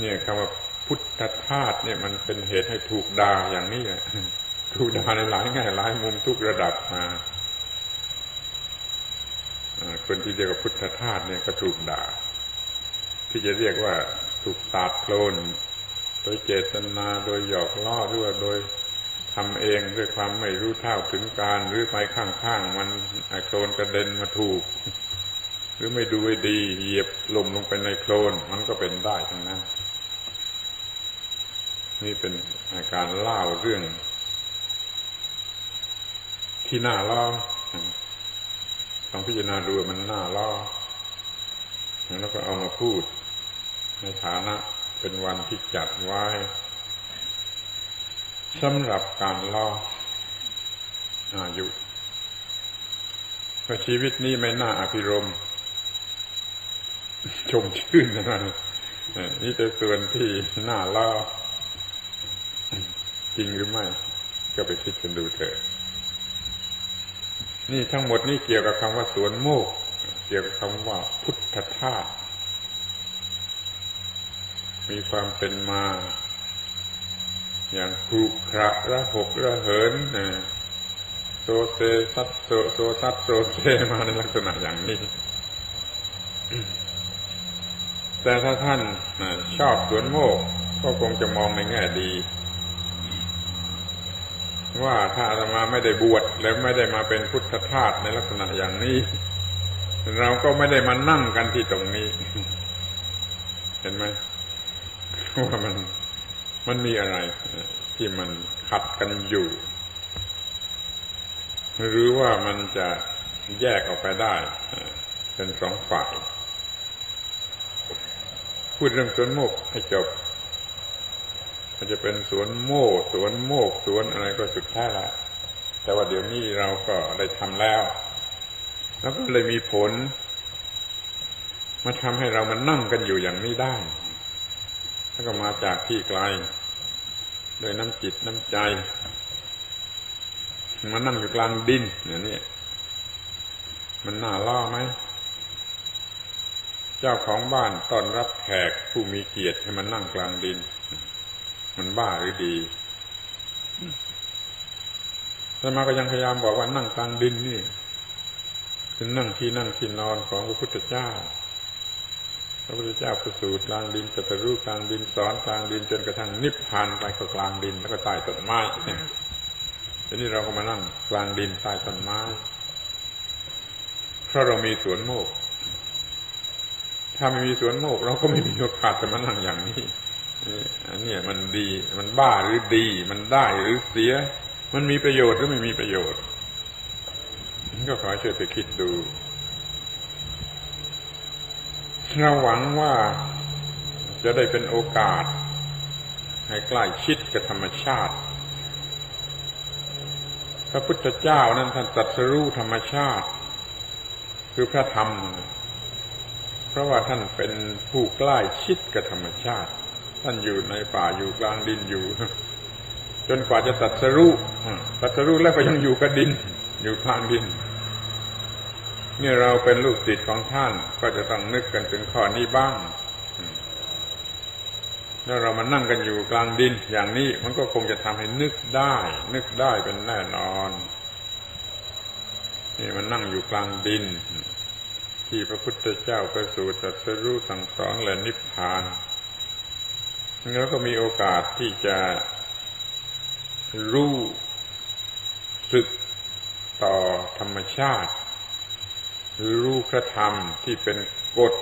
เนี่ยคำว่าพุทธทาสเนี่ยมันเป็นเหตุให้ถูกด่าอย่างนี้แหละถูกด่าในหลายแง่หลายมุมทุกระดับมาคนที่เรียกว่าพุทธทาสเนี่ยก็ถูกด่า ที่จะเรียกว่าถูกสาดโคลนโดยเจตนาโดยหยอกล้อหรือว่าโดยทำเองด้วยความไม่รู้เท่าถึงการหรือไปข้างๆมันโคลนกระเด็นมาถูก หรือไม่ดูให้ดีเหยียบลมลงไปในโคลนมันก็เป็นได้ทั้งนั้น นี่เป็นอาการเล่าเรื่อง ที่น่าล้อลองพิจารณาดูมันน่าล้อแล้วก็เอามาพูด ในฐานะเป็นวันที่จัดไว้สำหรับการล่ออายุเพราะชีวิตนี้ไม่น่าอภิรมชมชื่นนะนี่เป็นส่วนที่น่าล่อ จริงหรือไม่ ก็ไปคิดกันดูเถอะนี่ทั้งหมดนี่เกี่ยวกับคำว่าสวนโมก เกี่ยวกับคำว่าพุทธทาสมีความเป็นมา อย่างครุขระระหกระเหินโซเซซัดโซโซซัดโซเซมาในลักษณะอย่างนี้ แต่ถ้าท่านชอบสวนโมก ก็คงจะมองในแง่ดี ว่าถ้าอาตมาไม่ได้บวชแล้วไม่ได้มาเป็นพุทธทาสในลักษณะอย่างนี้ เราก็ไม่ได้มานั่งกันที่ตรงนี้ เห็นไหมว่ามันมันมีอะไรที่มันขัดกันอยู่ หรือว่ามันจะแยกออกไปได้ เป็นสองฝ่าย พูดเรื่องสวนโมกให้จบ มันจะเป็นสวนโม่สวนโมกสวนอะไรก็สุดแท้ละแต่ว่าเดี๋ยวนี้เราก็ได้ทำแล้ว แล้วก็เลยมีผล มาทำให้เรามันนั่งกันอยู่อย่างนี้ได้ แล้วก็มาจากที่ไกลโดยน้ำจิตน้ำใจมันนั่งอยู่กลางดินเนี่ยนี่มันน่าล่อไหมเจ้าของบ้านต้อนรับแขกผู้มีเกียรติให้มันนั่งกลางดิน มันบ้าหรือดีแต่มาก็ยังพยายามบอกว่านั่งกลางดินนี่คือนั่งที่นั่งที่นอนของพระพุทธเจ้า พระพุทธเจ้าประสูติกลางดินตรัสรู้กลางดินสอนกลางดินจนกระทั่งนิพพานไปก็กลางดินแล้วก็ใต้ต้นไม้ทีนี้เราก็มานั่งกลางดินใต้ต้นไม้เพราะเรามีสวนโมก ถ้าไม่มีสวนโมก เราก็ไม่มีโอกาสจะมานั่งอย่างนี้ อันนี้มันดี มันบ้าหรือดี มันได้หรือเสีย มันมีประโยชน์หรือไม่มีประโยชน์ก็ขอช่วยไปคิดดูเราหวังว่าจะได้เป็นโอกาส ให้ใกล้ชิดกับธรรมชาติ พระพุทธเจ้านั้นท่านตรัสรู้ธรรมชาติ คือพระธรรม เพราะว่าท่านเป็นผู้ใกล้ชิดกับธรรมชาติ ท่านอยู่ในป่าอยู่กลางดินอยู่ จนกว่าจะตัดสรู้ตัดสรู้แล้วก็ยังอยู่กับดิน อยู่กลางดินนี่เราเป็นลูกศิษย์ของท่านก็จะต้องนึกกันถึงข้อนี้บ้างแล้วเรามานั่งกันอยู่กลางดินอย่างนี้มันก็คงจะทำให้นึกได้ นึกได้เป็นแน่นอน นี่มันนั่งอยู่กลางดิน ที่พระพุทธเจ้าประสูติตรัสรู้สั่งสอนและนิพพาน แล้วก็มีโอกาสที่จะรู้สึกต่อธรรมชาติ หรือรู้พระธรรมที่เป็นกฎ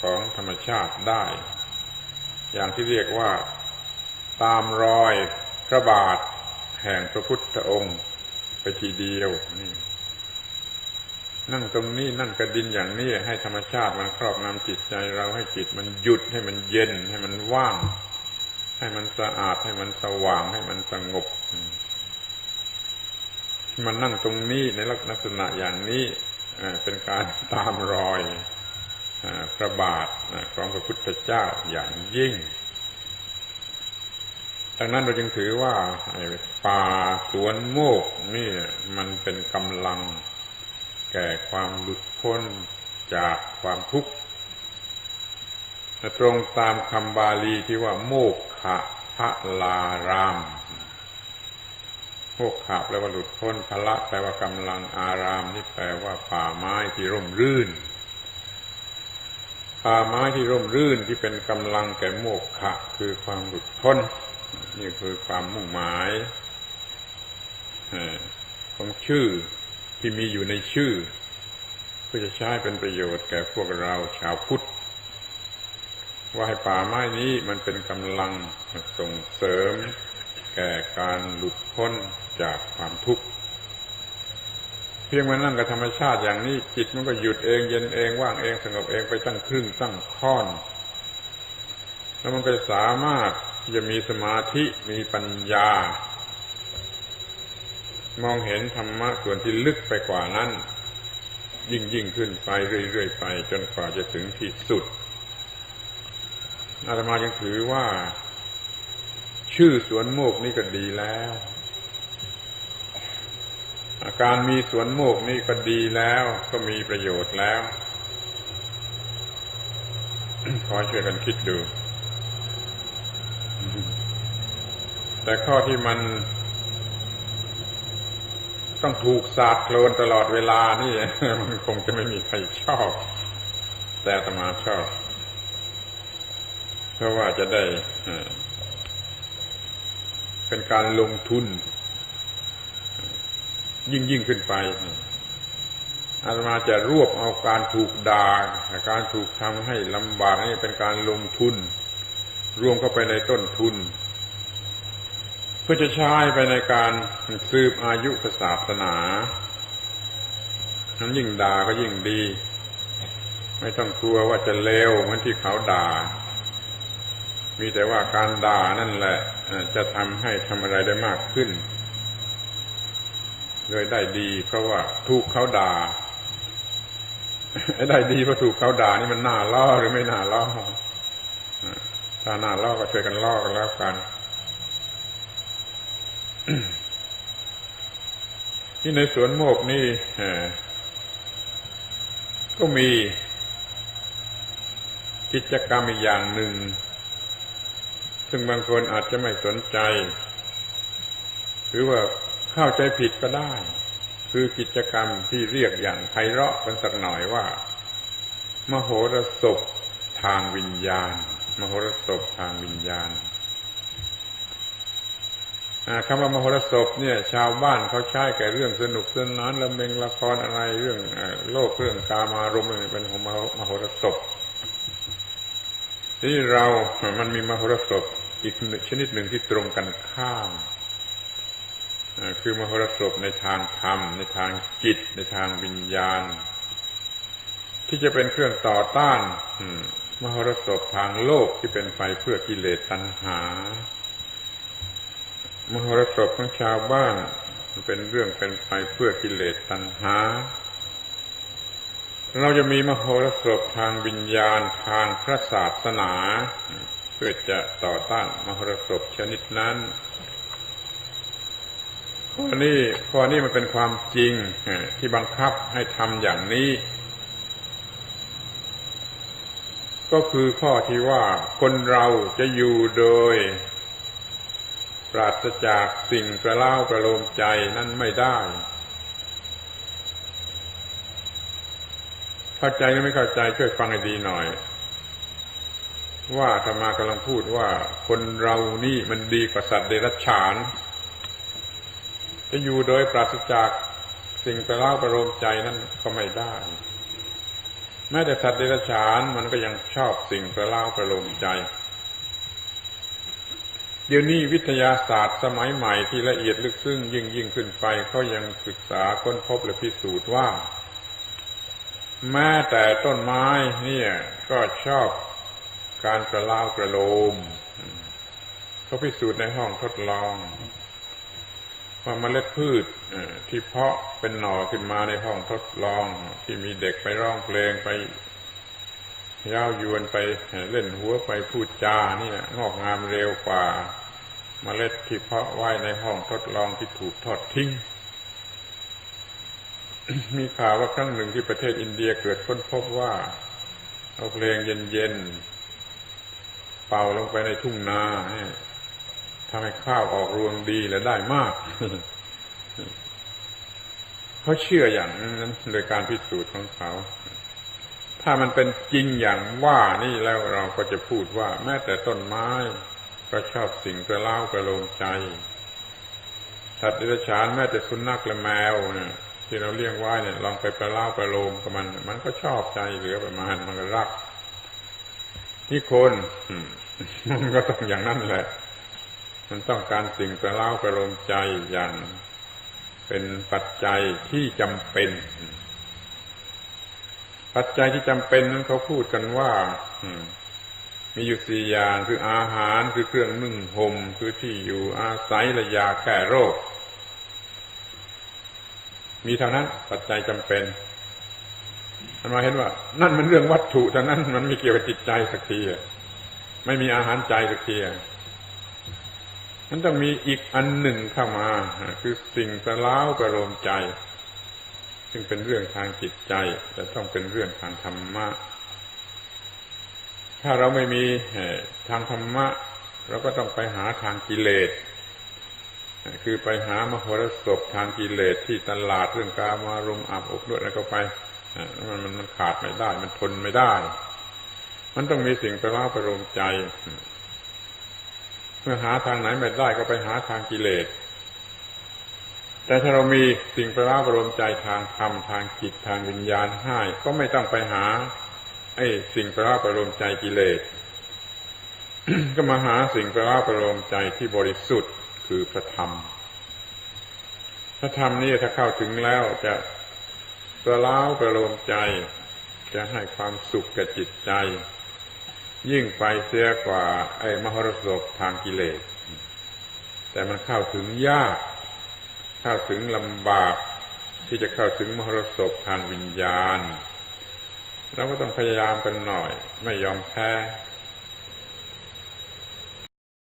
ของธรรมชาติได้ อย่างที่เรียกว่าตามรอยพระบาทแห่งพระพุทธองค์ไปทีเดียวนี่นั่งตรงนี้นั่งกระดินอย่างนี้ให้ธรรมชาติมันครอบงำจิตใจเราให้จิตมันหยุดให้มันเย็นให้มันว่าง ให้มันสะอาดให้มันสว่างให้มันสงบมันนั่งตรงนี้ในลักษณะอย่างนี้เป็นการตามรอยพระบาทของพระพุทธเจ้าอย่างยิ่ง ดังนั้นเราจึงถือว่าป่าสวนโมกนี่มันเป็นกำลัง แก่ความหลุดพ้นจากความทุกข์ ตรงตามคำบาลีที่ว่า โมกขะพระลารามโมกขะแปลว่าหลุดพ้นพละแปลว่ากำลังอารามนี่แปลว่าป่าไม้ที่ร่มรื่น ป่าไม้ที่ร่มรื่นที่เป็นกำลังแก่โมกขะ คือความหลุดพ้น นี่คือความมุ่งหมายของชื่อที่มีอยู่ในชื่อ เพื่อจะใช้เป็นประโยชน์แก่พวกเราชาวพุทธ ว่าให้ป่าไม้นี้มันเป็นกำลังส่งเสริม แก่การหลุดพ้นจากความทุกข์เพียงมานั่งกับธรรมชาติอย่างนี้จิตมันก็หยุดเองเย็นเองว่างเองสงบเองไปตั้งครึ่งตั้งค่อน แล้วมันก็สามารถจะมีสมาธิมีปัญญา มองเห็นธรรมะส่วนที่ลึกไปกว่านั้น ยิ่งยิ่งขึ้นไปเรื่อยๆไป จนกว่าจะถึงที่สุด อาตมายังถือว่า ชื่อสวนโมกนี่ก็ดีแล้วอาการมีสวนโมกนี่ก็ดีแล้ว ก็มีประโยชน์แล้ว ขอช่วยกันคิดดู แต่ข้อที่มัน ต้องถูกสาดโคลนตลอดเวลานี่ มันคงจะไม่มีใครชอบ แต่ตมาชอบ เพราะว่าจะได้เป็นการลงทุน ยิ่งยิ่งขึ้นไปอาตมาจะรวบเอาการถูกด่าการถูกทำให้ลำบากนี่เป็นการลงทุน รวมเข้าไปในต้นทุน เพื่อจะใช้ไปในการสืบอายุศาสนานั้นยิ่งด่าก็ยิ่งดี ไม่ต้องกลัวว่าจะเลวเหมือนที่เขาด่า มีแต่ว่าการด่านั่นแหละจะทำให้ทำอะไรได้มากขึ้นเลยได้ดี เพราะว่าถูกเขาด่าได้ดีเพราะถูกเขาด่านี่มันน่าล่อหรือไม่น่าล่อถ้าน่าล่อก็ช่วยกันล่อกันแล้วกันที่ในสวนโมกนี่ก็มีกิจกรรมอีกอย่างหนึ่ง ซึ่งบางคนอาจจะไม่สนใจ หรือว่าเข้าใจผิดก็ได้ คือกิจกรรมที่เรียกอย่างไพเราะกันสักหน่อยว่า มโหรสพทางวิญญาณ มโหรสพทางวิญญาณคำว่ามโหรสพเนี่ย ชาวบ้านเขาใช้แก่เรื่องสนุกสนานละเมงละครอะไรเรื่องโลกเรื่องกามารมณ์เป็นของมโหรสพ ที่เรามันมีมหรสพอีกชนิดหนึ่งที่ตรงกันข้ามคือมหรสพในทางธรรม ในทางจิต ในทางวิญญาณ ที่จะเป็นเครื่องต่อต้านมหรสพทางโลกที่เป็นไปเพื่อกิเลสตัณหา มหรสพของชาวบ้านเป็นเรื่องเป็นไปเพื่อกิเลสตัณหา เราจะมีมโหรสพทางวิญญาณทางพระศาสนา เพื่อจะต่อต้านมโหรสพชนิดนั้นข้อนี้ข้อนี้มันเป็นความจริงที่บังคับให้ทำอย่างนี้ ก็คือข้อที่ว่าคนเราจะอยู่โดย ปราศจากสิ่งกระเล่ากระโลมใจนั่นไม่ได้ เข้าใจหรือไม่เข้าใจช่วยฟังให้ดีหน่อย ว่าธรรมากำลังพูดว่า คนเรานี่มันดีกว่าสัตว์เดรัจฉาน จะอยู่โดยปราศจากสิ่งไปเล่าประโลมใจนั่นก็ไม่ได้ แม้แต่สัตว์เดรัจฉานมันก็ยังชอบสิ่งประเล่าประโลมใจเดี๋ยวนี้วิทยาศาสตร์สมัยใหม่ที่ละเอียดลึกซึ้งยิ่งยิ่งขึ้นไปเขายังศึกษาค้นพบและพิสูจน์ว่า แม้แต่ต้นไม้เนี่ยก็ชอบการกระลาวกระโลมเขาพิสูจน์ในห้องทดลองว่าเมล็ดพืชที่เพาะเป็นหน่อขึ้นมาในห้องทดลอง ที่มีเด็กไปร้องเพลงไปย้าวยวนไปเล่นหัวไปพูดจาเนี่ยงอกงามเร็วกว่า เมล็ดที่เพาะไว้ในห้องทดลองที่ถูกทอดทิ้ง มีข่าวว่าครั้งหนึ่งที่ประเทศอินเดียเกิดค้นพบว่า เอาเพลงเย็นๆเป่าลงไปในทุ่งนาทำให้ข้าวออกรวงดีและได้มากเขาเชื่ออย่างนั้นโดยการพิสูจน์ของเขา ถ้ามันเป็นจริงอย่างว่านี่แล้วเราก็จะพูดว่า แม้แต่ต้นไม้ ก็ชอบสิ่งกระเล้ากระโลมใจสัตว์ดิบฉานแม้แต่สุนัขและแมวเนี่ย ที่เราเลี้ยงไว้เนี่ยลองไปประเล่าประโลมกับมัน มันก็ชอบใจเหลือประมาณมันก็รัก ที่คนมันก็ต้องอย่างนั้นแหละ มันต้องการสิ่งประเล่าประโลมใจอย่างเป็นปัจจัยที่จำเป็น ปัจจัยที่จำเป็นนั้นเขาพูดกันว่ามีอยู่สี่อย่างคืออาหารคือเครื่องนึ่งห่มคือที่อยู่อาศัยและยาแก้โรค มีเท่านั้น ปัจจัยจำเป็นมันมาเห็นว่า นั่นมันเรื่องวัตถุเท่านั้นมันไม่เกี่ยวกับจิตใจสักทีไม่มีอาหารใจสักทีมันต้องมีอีกอันหนึ่งเข้ามาคือสิ่งประล้าวประโลมใจ ซึ่งเป็นเรื่องทางจิตใจแต่ต้องเป็นเรื่องทางธรรมะถ้าเราไม่มีทางธรรมะ เราก็ต้องไปหาทางกิเลส คือไปหามโหรสพทางกิเลสที่ตลาดเรื่องกามารมอาบอบนวดอะไรก็ไปมันมันมันขาดไม่ได้ มันทนไม่ได้ มันต้องมีสิ่งประล้าประโลมใจ เมื่อหาทางไหนไม่ได้ก็ไปหาทางกิเลส แต่ถ้าเรามีสิ่งประราประโลมใจทางธรรมทางจิตทางวิญญาณให้ก็ไม่ต้องไปหา ไอ้สิ่งประราประโลมใจกิเลส ก็มาหาสิ่งประราประโลมใจที่บริสุทธิ์ คือพระธรรม พระธรรมนี่ถ้าเข้าถึงแล้วจะประล้าประโลมใจ จะให้ความสุขแก่จิตใจ ยิ่งไปเสียกว่า ไอ้มหรสพทางกิเลส แต่มันเข้าถึงยาก เข้าถึงลำบากที่จะเข้าถึงมหรสพทางวิญญาณเราก็ต้องพยายามกันหน่อย ไม่ยอมแพ้